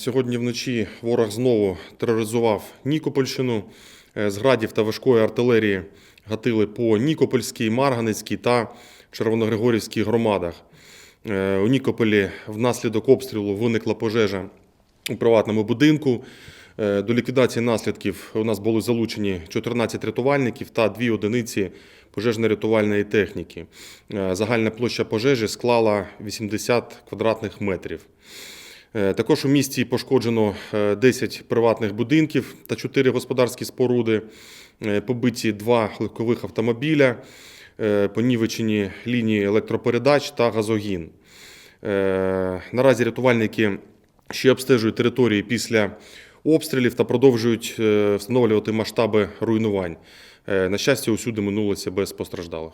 Сьогодні вночі ворог знову тероризував Нікопольщину. Е, З градів та важкої артилерії гатили по Нікопольській, Марганецькій та Червоногригорівській громадах. Е, У Нікополі внаслідок обстрілу виникла пожежа у приватному будинку. Е, До ліквідації наслідків у нас були залучені 14 рятувальників та дві одиниці пожежно-рятувальної техніки. Загальна площа пожежі склала 80 квадратних метрів. Е, Також у місті пошкоджено е, 10 приватних будинків та 4 господарські споруди, Е, побиті два легкових автомобіля, е, понівечені лінії електропередач та газогін. Е, Наразі рятувальники ще обстежують території після обстрілів та продовжують е, встановлювати масштаби руйнувань. Е, На щастя, усюди минулося без постраждалих.